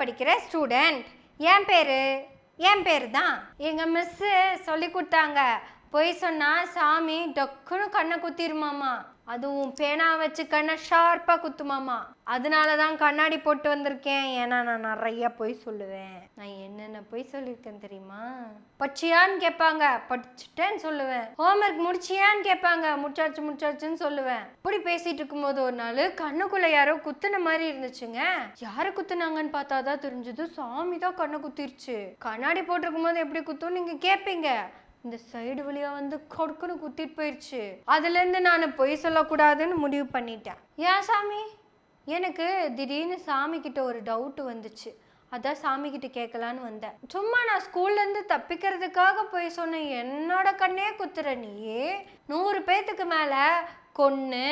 படிக்கிற ஸ்டூடெண்ட் என் பேரு? என் பேர் தான் எங்கள் மிஸ்ஸு சொல்லி கொடுத்தாங்க. பொய் சொன்னா சாமி டக்குன்னு கண்ணை குத்திருமாமா. அதுவும் பேனா வச்சு கண்ணை ஷார்ப்பாக குத்துமாமா. அதனால தான் கண்ணாடி போட்டு வந்திருக்கேன். ஏன்னா நான் நிறைய பொய் சொல்லுவேன். நான் என்னென்ன பொய் சொல்லியிருக்கேன் தெரியுமா? படிச்சியான்னு கேட்பாங்க. படிச்சுட்டேன்னு சொல்லுவேன். ஹோம்ஒர்க் முடிச்சியான்னு கேட்பாங்க. முடிச்சாச்சு முடிச்சாச்சுன்னு சொல்லுவேன். இப்படி பேசிட்டு இருக்கும்போது ஒரு நாள் கண்ணுக்குள்ள யாரோ குத்துன மாதிரி இருந்துச்சுங்க. யாரை குத்துனாங்கன்னு பார்த்தா தான் தெரிஞ்சது சாமி தான் கண்ணை குத்திருச்சு. கண்ணாடி போட்டிருக்கும் போது எப்படி குத்தும் நீங்கள் கேட்பீங்க இந்த சைடு வழியா வந்து கொடுக்குன்னு குத்திட்டு போயிடுச்சு அதுல இருந்து நான் பொய் சொல்லக்கூடாதுன்னு முடிவு பண்ணிட்டேன். ஏன் சாமி? எனக்கு திடீர்னு சாமி கிட்ட ஒரு டவுட் வந்துச்சு. அதான் சாமி கிட்ட கேட்கலான்னு வந்தேன். சும்மா நான் ஸ்கூல்ல இருந்து தப்பிக்கிறதுக்காக போய் சொன்னேன் என்னோட கண்ணே குத்துற நீ நூறு பேத்துக்கு மேல கொன்று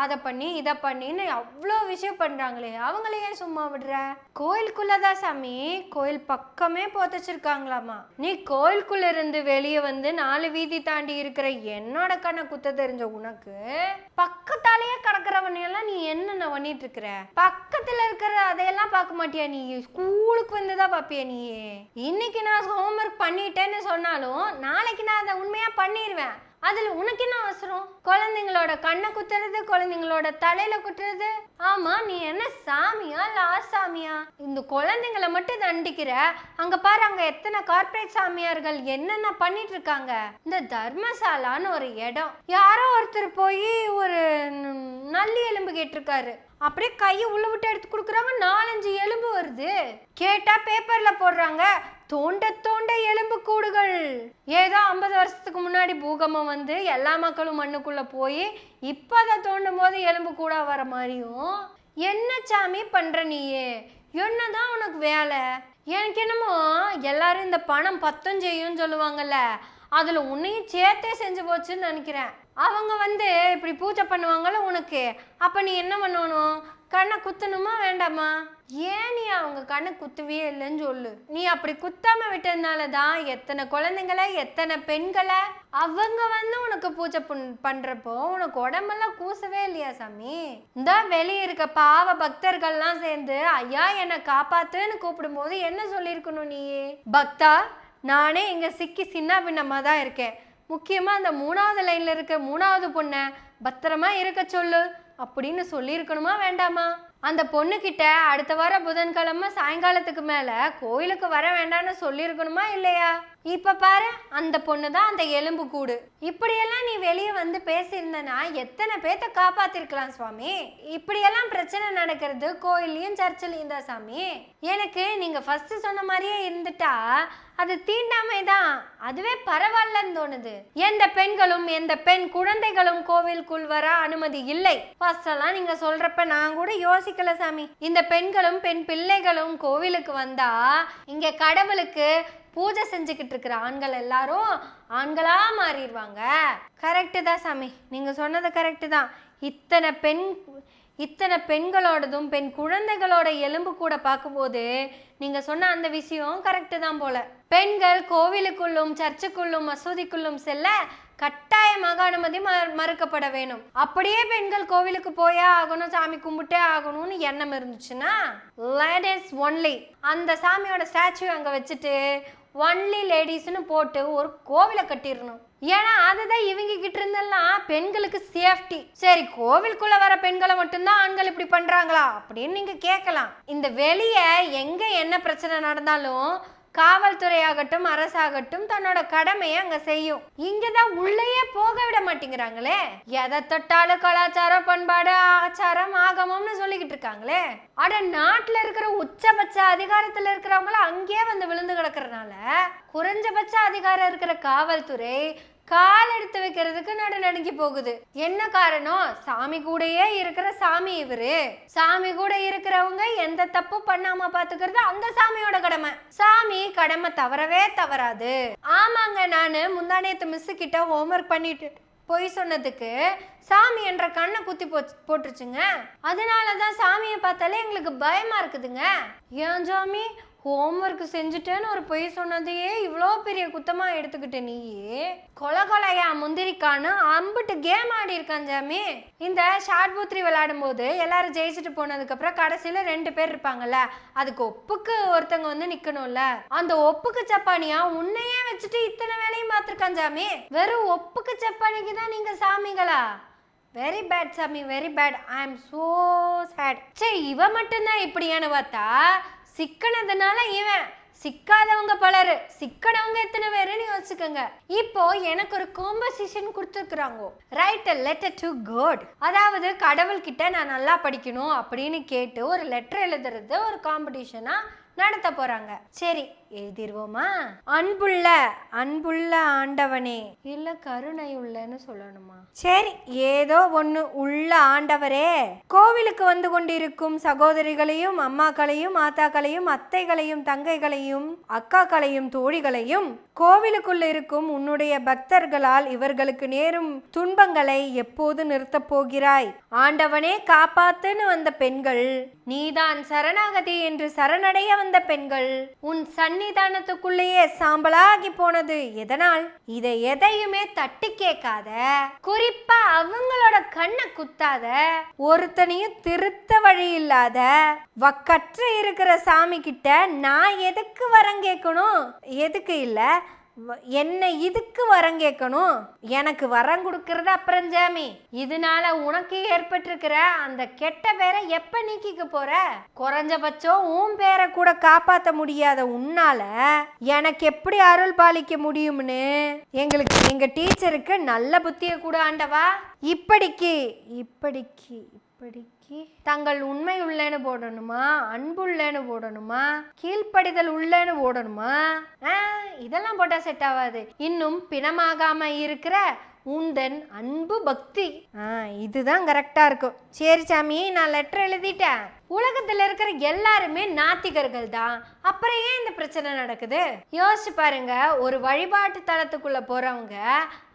அதை பண்ணி இதை பண்ணின்னு அவ்வளோ விஷயம் பண்ணுறாங்களே அவங்கள ஏன் சும்மா விடுற? கோயிலுக்குள்ளதான் சாமி. கோயில் பக்கமே போத்தச்சிருக்காங்களாமா. நீ கோயிலுக்குள்ள இருந்து வெளியே வந்து நாலு வீதி தாண்டி இருக்கிற என்னோட கண்ணை குத்த தெரிஞ்ச உனக்கு பக்கத்தாலேயே கிடக்கிறவனையெல்லாம் நீ என்னென்ன பண்ணிட்டு இருக்கிற? பக்கத்தில் இருக்கிற அதையெல்லாம் பார்க்க மாட்டியா நீ? ஸ்கூலுக்கு வந்து தான் பார்ப்பியா நீ இன்னைக்கு நான் ஹோம்ஒர்க் பண்ணிட்டேன்னு சொன்னாலும் நாளைக்கு நான் அதை உண்மையாக பண்ணிடுவேன் அதுல உனக்கு என்ன அவசரம்? குழந்தைங்களோட கண்ணை குத்துறது குழந்தைங்களோட தலையில குத்துறது? ஆமா நீ என்ன சாமியா இல்ல ஆசாமியா? இந்த குழந்தைங்கள மட்டும் தண்டிக்கிற? அங்க பாரு அங்க எத்தனை கார்ப்பரேட் சாமியார்கள் என்னென்ன பண்ணிட்டு இருக்காங்க? இந்த தர்மசாலான்னு ஒரு இடம். யாரோ ஒருத்தர் போய் ஒரு நல்லி எலும்பு கேட்டிருக்காரு. அப்படியே கையை உள்ள விட்டு எடுத்து கொடுக்குறாங்க நாலஞ்சு எலும்பு வருது. கேட்டா பேப்பர்ல போடுறாங்க தோண்ட தோண்ட எலும்பு கூடுகள். ஏதோ ஐம்பது வருஷத்துக்கு முன்னாடி பூகம்பம் வந்து எல்லா மக்களும் மண்ணுக்குள்ள போய் இப்போ அதை தோண்டும் போது எலும்பு கூட வர மாதிரியும். என்ன சாமி பண்ற நீயே? என்னதான் உனக்கு வேலை? எனக்கு என்னமோ எல்லாரும் இந்த பணம் பத்தம் செய்யும்னு சொல்லுவாங்கல்ல அதுல உன்னையும் சேர்த்தே செஞ்சு போச்சுன்னு நினைக்கிறேன். அவங்க வந்து இப்படி பூஜை பண்ணுவாங்கல்ல உனக்கு. அப்ப நீ என்ன பண்ணணும்? கண்ணை குத்தணுமா வேண்டாமா? ஏன் நீ அவங்க கண்ணை குத்துவே இல்லைன்னு சொல்லு. நீ அப்படி குத்தாம விட்டதுனால தான் எத்தனை குழந்தைங்களை எத்தனை பெண்களை அவங்க வந்து உனக்கு பூஜை பண்- பண்றப்போ உனக்கு உடம்பெல்லாம் கூசவே இல்லையா சாமி? இந்த வெளியே இருக்க பாவ பக்தர்கள்லாம் சேர்ந்து ஐயா என்னை காப்பாத்துன்னு கூப்பிடும்போது என்ன சொல்லியிருக்கணும் நீ? பக்தா நானே இங்க சிக்கி சின்ன பின்னமா தான் இருக்கேன். முக்கியமாக அந்த மூணாவது லைனில் இருக்க மூணாவது பொண்ணை பத்திரமா இருக்க சொல்லு அப்படின்னு சொல்லியிருக்கணுமா வேண்டாமா? அந்த பொண்ணுக்கிட்ட அடுத்த வாரம் புதன்கிழமை சாயங்காலத்துக்கு மேலே கோயிலுக்கு வர வேண்டாம்னு சொல்லியிருக்கணுமா இல்லையா? இப்ப பாரு அந்த பொண்ணு தான் அந்த எலும்பு கூடு. இப்படியெல்லாம் நீ வெளியே வந்து பேசியிருந்தனா எத்தனை பேத்த காப்பாத்திருக்கலாம் சுவாமி? இப்படியெல்லாம் பிரச்சனை நடக்கிறது கோயில்லையும் சர்ச்சிலையும் தான் சாமி. எனக்கு நீங்க ஃபர்ஸ்ட் சொன்ன மாதிரியே இருந்துட்டா அது தீண்டாமை தான் அதுவே பரவாயில்லன்னு தோணுது. எந்த பெண்களும் எந்த பெண் குழந்தைகளும் கோவிலுக்குள் வர அனுமதி இல்லை. ஃபர்ஸ்டெல்லாம் நீங்க சொல்றப்ப நான் கூட யோசிக்கல சாமி. இந்த பெண்களும் பெண் பிள்ளைகளும் கோவிலுக்கு வந்தா இங்க கடவுளுக்கு பூஜை செஞ்சுக்கிட்டு இருக்கிற ஆண்கள் எல்லாரும் ஆண்களாக மாறிடுவாங்க. கரெக்டு தான் சாமி. நீங்கள் சொன்னது கரெக்டு தான். இத்தனை பெண் இத்தனை பெண்களோடதும் பெண் குழந்தைகளோட எலும்பு கூட பார்க்கும்போது நீங்க சொன்ன அந்த விஷயம் கரெக்டு தான் போல. பெண்கள் கோவிலுக்குள்ளும் சர்ச்சுக்குள்ளும் மசூதிக்குள்ளும் செல்ல கட்டாயமாக அனுமதி மறுக்கப்பட வேணும். அப்படியே பெண்கள் கோவிலுக்கு போயே ஆகணும் சாமி கும்பிட்டே ஆகணும்னு எண்ணம் இருந்துச்சுன்னா லேடிஸ் ஒன்லி அந்த சாமியோட ஸ்டாச்சு அங்க வச்சுட்டு ஒன்லி லேடிஸ்னு போட்டு ஒரு கோவிலை கட்டிடணும். ஏன்னா அதுதான் இவங்க கிட்ட இருந்தெல்லாம் பெண்களுக்கு சேஃப்டி சரி கோவிலுக்குள்ள வர பெண்களை மட்டும்தான் ஆண்கள் இப்படி பண்றாங்களா? அப்படின்னு நீங்க கேட்கலாம். இந்த வெளியே எங்க என்ன பிரச்சனை நடந்தாலும் காவல்துறையாகட்டும் அரசாகட்டும் தன்னோட கடமையை அங்க செய்யும். இங்கதான் உள்ளேயே போக விட மாட்டேங்கிறாங்களே. எதை தொட்டாலும் கலாச்சாரம் பண்பாடு ஆச்சாரம் ஆகமம்னு சொல்லிக்கிட்டு இருக்காங்களே. அட நாட்டுல இருக்கிற உச்சபட்ச அதிகாரத்துல இருக்கிறவங்கள அங்கேயே வந்து விழுந்து கிடக்குறதுனால குறைஞ்சபட்ச அதிகாரம் இருக்கிற காவல்துறை கால் எடுத்து வைக்கிறதுக்கு நடு நடுங்கி போகுது. என்ன காரணம்? சாமி கூடயே இருக்கிற சாமி இவரு. சாமி கூட இருக்கிறவங்க எந்த தப்பு பண்ணாம பாத்துக்கிறது அந்த சாமியோட கடமை. சாமி கடமை தவறவே தவறாது. ஆமாங்க நானு முந்தானேத்து மிஸ் கிட்ட ஹோம்ஒர்க் பண்ணிட்டு பொய் சொன்னதுக்கு சாமி என்ற கண்ணை குத்தி போச்சு போட்டுருச்சுங்க. அதனால தான் சாமியை பார்த்தாலே எங்களுக்கு பயமா இருக்குதுங்க. ஏன் சாமி? ஹோம்ஒர்க் செஞ்சுட்டேன்னு ஒரு பொய் சொன்னதையே இவ்வளோ பெரிய குத்தமா எடுத்துக்கிட்ட நீயே? கொலை கொலையா முந்திரிக்கான்னு அம்பிட்டு கேம் ஆடி இருக்கான் ஜாமி இந்த ஷார்ட் பூத்ரி விளையாடும் போது எல்லாரும் ஜெயிச்சுட்டு போனதுக்கப்புறம் கடைசியில் ரெண்டு பேர் இருப்பாங்கல்ல அதுக்கு ஒப்புக்கு ஒருத்தங்க வந்து நிற்கணும்ல அந்த ஒப்புக்கு சப்பானியா உன்னையே வச்சுட்டு இத்தனை வேலையும் பார்த்துருக்கான் ஜாமி வெறும் ஒப்புக்கு சப்பானிக்கு தான் நீங்க சாமிங்களா வெரி பேட் சாமி very bad I am so sad சே இவ மட்டும்தான் இப்படியான்னு பார்த்தா சிக்கனதுனால இவன் சிக்காதவங்க பலர். சிக்கனவங்க எத்தனை பேருன்னு யோசிச்சுக்கோங்க. இப்போ எனக்கு ஒரு காம்பசிஷன் கொடுத்துருக்குறாங்க. Write a letter to God அதாவது கடவுள்கிட்ட நான் நல்லா படிக்கணும் அப்படின்னு கேட்டு ஒரு லெட்டர் எழுதுறது ஒரு காம்படிஷனாக நடத்த போறாங்க. சரி எழுதிருவோமா? அன்புள்ள அன்புள்ள ஆண்டவனே. இல்ல கருணை உள்ளன்னு சொல்லணுமா? சரி ஏதோ ஒண்ணு உள்ள ஆண்டவரே. கோவிலுக்கு வந்து கொண்டிருக்கும் சகோதரிகளையும் அம்மாக்களையும் ஆத்தாக்களையும் அத்தைகளையும் தங்கைகளையும் அக்காக்களையும் தோழிகளையும் கோவிலுக்குள்ள இருக்கும் உன்னுடைய பக்தர்களால் இவர்களுக்கு நேரும் துன்பங்களை எப்போது நிறுத்தப் போகிறாய்? ஆண்டவனே காப்பாத்துன்னு வந்த பெண்கள் நீதான் சரணாகதி என்று சரணடைய வந்த பெண்கள் உன் சன்னிதானத்துக்குள்ளேயே சாம்பலாகி போனது எதனால்? இதை எதையுமே தட்டி கேட்காத. குறிப்பா அவங்களோட கண்ணை குத்தாத. ஒருத்தனையும் திருத்த வழி இல்லாத. வக்கற்று இருக்கிற சாமி கிட்ட நான் எதுக்கு வரம் கேட்கணும்? எதுக்கு இல்ல? என்னை இதுக்கு வரம் கேட்கணும்? எனக்கு வரம் கொடுக்கறது அப்புறம் ஜாமி இதனால உனக்கு ஏற்பட்டிருக்கிற அந்த கெட்ட பேரை எப்ப நீக்கிக்க போற? குறைஞ்சபட்சம் உன் பேரை கூட காப்பாத்த முடியாத உன்னால எனக்கு எப்படி அருள் பாலிக்க முடியும்னு? எங்களுக்கு எங்க டீச்சருக்கு நல்ல புத்திய கூட ஆண்டவா. இப்படிக்கு இப்படிக்கு இப்படிக்கு தங்கள் உண்மை உள்ளேன்னு போடணுமா? அன்புள்ளேன்னு போடணுமா? கீழ்ப்படிதல் உள்ளேன்னு போடணுமா? ஆ, இதெல்லாம் போட்டா செட் ஆகாது. இன்னும் பிணமாகாம இருக்கிற உந்தன் அன்பு பக்தி. ஆ இதுதான் கரெக்டா இருக்கும். சரி சாமி நான் லெட்டர் எழுதிட்டேன். உலகத்துல இருக்கிற எல்லாருமே நாத்திகர்கள் தான். அப்புறம் ஏன் இந்த பிரச்சனை நடக்குது? யோசிச்சு பாருங்க ஒரு வழிபாட்டு தலத்துக்குள்ள போறவங்க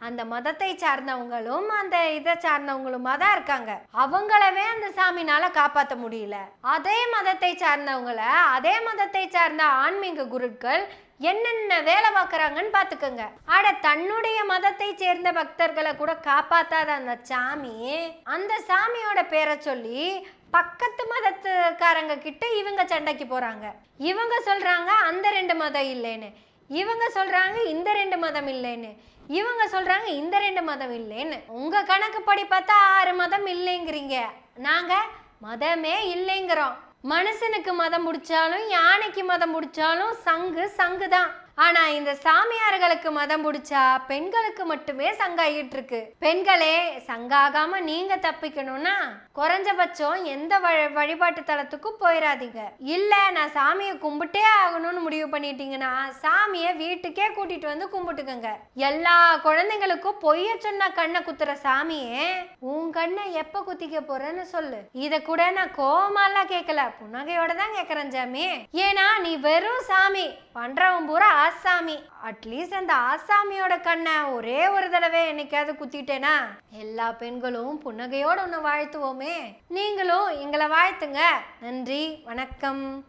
அந்த மதத்தை சார்ந்தவங்களும் அந்த இதை சார்ந்தவங்களுமா தான் இருக்காங்க. அவங்களவே அந்த சாமினால காப்பாத்த முடியல. அதே மதத்தை சார்ந்தவங்கள அதே மதத்தை சார்ந்த ஆன்மீக குருக்கள் என்னென்ன வேலை பார்க்குறாங்கன்னு பார்த்துக்கோங்க. ஆட தன்னுடைய மதத்தை சேர்ந்த பக்தர்களை கூட காப்பாத்தாத அந்த சாமி அந்த சாமியோட பேரை சொல்லி பக்கத்து மதத்துக்காரங்க கிட்ட இவங்க சண்டைக்கு போகிறாங்க இவங்க சொல்கிறாங்க அந்த ரெண்டு மதம் இல்லைன்னு. இவங்க சொல்கிறாங்க இந்த ரெண்டு மதம் இல்லைன்னு. இவங்க சொல்கிறாங்க இந்த ரெண்டு மதம் இல்லைன்னு. உங்கள் கணக்குப்படி பார்த்தா ஆறு மதம் இல்லைங்கிறீங்க. நாங்கள் மதமே இல்லைங்கிறோம். மனுஷனுக்கு மதம் முடிச்சாலும் யானைக்கு மதம் முடிச்சாலும் சங்கு சங்கு தான் ஆனா இந்த சாமியார்களுக்கு மதம் பிடிச்சா பெண்களுக்கு மட்டுமே சங்காயிட்டு இருக்கு பெண்களே சங்காகாம நீங்க தப்பிக்கணும்னா குறைஞ்சபட்சம் எந்த வழிபாட்டு தளத்துக்கும் போயிடாதீங்க இல்ல நான் சாமியை கும்பிட்டே ஆகணும்னு முடிவு பண்ணிட்டீங்கன்னா சாமியை வீட்டுக்கே கூட்டிட்டு வந்து கும்பிட்டுக்கங்க. எல்லா குழந்தைங்களுக்கும் பொய்ய சொன்ன கண்ணை குத்துற சாமியே உன் கண்ணை எப்ப குத்திக்க போறேன்னு சொல்லு. இத கூட நான் கோவமாலாம் கேட்கல புன்னகையோட தான் கேக்குறேன் சாமி ஏன்னா நீ வெறும் சாமி. பண்றவன் பூரா ஆசாமி. அட்லீஸ்ட் அந்த ஆசாமியோட கண்ணை ஒரே ஒரு தடவை என்னைக்காவது குத்திட்டேனா? எல்லா பெண்களும் புன்னகையோட ஒன்று வாழ்த்துவோமே. நீங்களும் எங்களை வாழ்த்துங்க. நன்றி வணக்கம்.